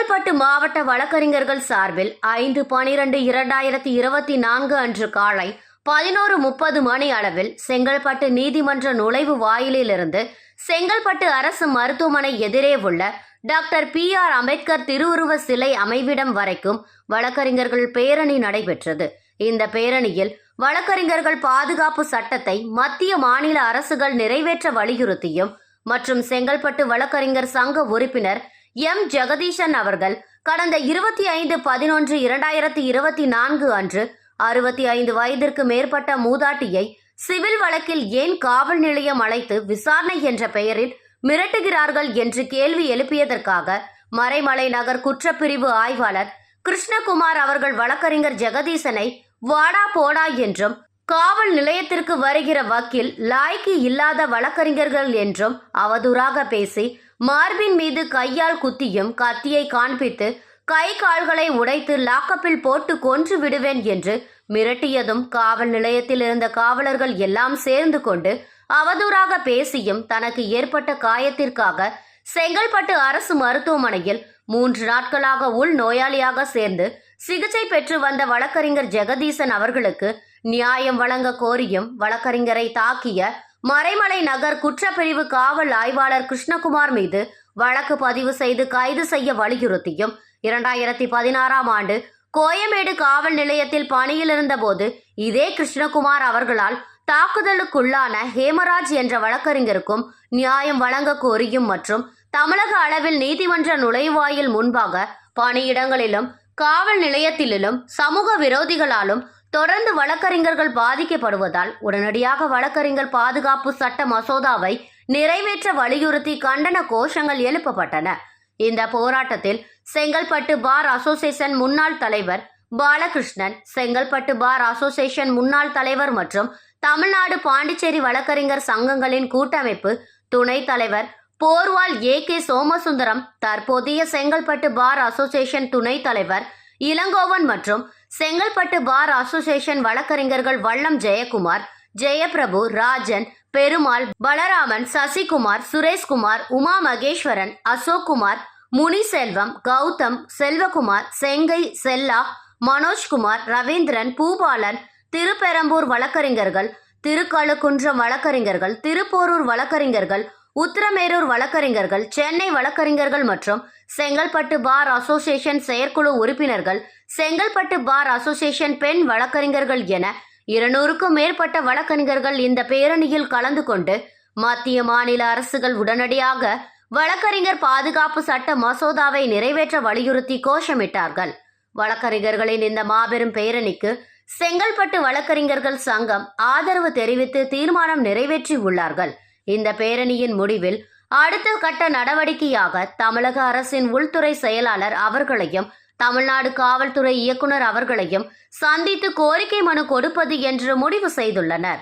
செங்கல்பட்டு மாவட்ட வழக்கறிஞர்கள் சார்பில் ஐந்து பனிரெண்டு இரண்டாயிரத்தி இருபத்தி நான்கு அன்று காலை பதினோரு முப்பது மணி அளவில் செங்கல்பட்டு நீதிமன்ற நுழைவு வாயிலிலிருந்து செங்கல்பட்டு அரசு மருத்துவமனை எதிரே உள்ள டாக்டர் பி ஆர் அம்பேத்கர் திருவுருவ சிலை அமைவிடம் வரைக்கும் வழக்கறிஞர்கள் பேரணி நடைபெற்றது. இந்த பேரணியில் வழக்கறிஞர்கள் பாதுகாப்பு சட்டத்தை மத்திய மாநில அரசுகள் நிறைவேற்ற வலியுறுத்தியும் மற்றும் செங்கல்பட்டு வழக்கறிஞர் சங்க உறுப்பினர் எம். ஜெகதீசன் அவர்கள் கடந்த இருபத்தி ஐந்து பதினொன்று இரண்டாயிரத்தி இருபத்தி நான்கு அன்று அறுபத்தி ஐந்து வயதிற்கு மேற்பட்ட மூதாட்டியை சிவில் வழக்கில் ஏன் காவல் நிலையம் அழைத்து விசாரணை என்ற பெயரில் மிரட்டுகிறார்கள் என்று கேள்வி எழுப்பியதற்காக மறைமலை நகர் குற்றப்பிரிவு ஆய்வாளர் கிருஷ்ணகுமார் அவர்கள் வழக்கறிஞர் ஜெகதீசனை வாடா போடா என்றும் காவல் நிலையத்திற்கு வருகிற வக்கீல் லாய்க்கு இல்லாத வழக்கறிஞர்கள் என்றும் அவதூறாக பேசி மார்பின் மீது கையால் குத்தியும் கத்தியை காண்பித்து கை கால்களை உடைத்து லாக்கப்பில் போட்டு கொன்று விடுவேன் என்று மிரட்டியதும் காவல் நிலையத்தில் இருந்த காவலர்கள் எல்லாம் சேர்ந்து கொண்டு அவதூறாக பேசியும் தனக்கு ஏற்பட்ட காயத்திற்காக செங்கல்பட்டு அரசு மருத்துவமனையில் மூன்று நாட்களாக உள் நோயாளியாக சேர்ந்து சிகிச்சை பெற்று வந்த வழக்கறிஞர் ஜெகதீசன் அவர்களுக்கு நியாயம் வழங்க கோரியும் வழக்கறிஞரை தாக்கிய மறைமலை நகர் குற்றப்பிரிவு காவல் ஆய்வாளர் கிருஷ்ணகுமார் மீது வழக்கு பதிவு செய்து கைது செய்ய வலியுறுத்தியும் இரண்டாயிரத்தி பதினாறாம் ஆண்டு கோயமேடு காவல் நிலையத்தில் பணியில் இருந்தபோது இதே கிருஷ்ணகுமார் அவர்களால் தாக்குதலுக்குள்ளான ஹேமராஜ் என்ற வழக்கறிஞருக்கும் நியாயம் வழங்க கோரியும் மற்றும் தமிழக அளவில் நீதிமன்ற நுழைவாயில் முன்பாக பணியிடங்களிலும் காவல் நிலையத்திலும் சமூக விரோதிகளாலும் தொடர்ந்து வழக்கறிஞர்கள் பாதிக்கப்படுவதால் உடனடியாக வழக்கறிஞர் பாதுகாப்பு சட்ட மசோதாவை நிறைவேற்ற வலியுறுத்தி கண்டன கோஷங்கள் எழுப்பப்பட்டன. இந்த போராட்டத்தில் செங்கல்பட்டு பார் அசோசியேஷன் முன்னாள் தலைவர் பாலகிருஷ்ணன் செங்கல்பட்டு பார் அசோசியேஷன் முன்னாள் தலைவர் மற்றும் தமிழ்நாடு பாண்டிச்சேரி வழக்கறிஞர் சங்கங்களின் கூட்டமைப்பு துணைத் தலைவர் போர்வால் ஏ கே சோமசுந்தரம் தற்போதைய செங்கல்பட்டு பார் அசோசியேஷன் துணைத் தலைவர் இளங்கோவன் மற்றும் செங்கல்பட்டு பார் அசோசியேஷன் வழக்கறிஞர்கள் வல்லம் ஜெயக்குமார் ஜெயபிரபு ராஜன் பெருமாள் பலராமன் சசிகுமார் சுரேஷ்குமார் உமா மகேஸ்வரன் அசோக்குமார் முனிசெல்வம் கௌதம் செல்வகுமார் செங்கை செல்லா மனோஜ்குமார் ரவீந்திரன் பூபாலன் திருப்பெரம்பூர் வழக்கறிஞர்கள் திருக்கழுக்குன்றம் வழக்கறிஞர்கள் திருப்போரூர் வழக்கறிஞர்கள் உத்திரமேரூர் வழக்கறிஞர்கள் சென்னை வழக்கறிஞர்கள் மற்றும் செங்கல்பட்டு பார் அசோசியேஷன் செயற்குழு உறுப்பினர்கள் செங்கல்பட்டு பார் அசோசியேஷன் பெண் வழக்கறிஞர்கள் என இருநூறுக்கும் மேற்பட்ட வழக்கறிஞர்கள் இந்த பேரணியில் கலந்து கொண்டு மத்திய மாநில அரசுகள் உடனடியாக வழக்கறிஞர் பாதுகாப்பு சட்ட மசோதாவை நிறைவேற்ற வலியுறுத்தி கோஷமிட்டார்கள். வழக்கறிஞர்களின் இந்த மாபெரும் பேரணிக்கு செங்கல்பட்டு வழக்கறிஞர்கள் சங்கம் ஆதரவு தெரிவித்து தீர்மானம் நிறைவேற்றி உள்ளார்கள். இந்த பேரணியின் முடிவில் அடுத்த கட்ட நடவடிக்கையாக தமிழக அரசின் உள்துறை செயலாளர் அவர்களையும் தமிழ்நாடு காவல்துறை இயக்குனர் அவர்களையும் சந்தித்து கோரிக்கை மனு கொடுப்பது என்று முடிவு செய்துள்ளனர்.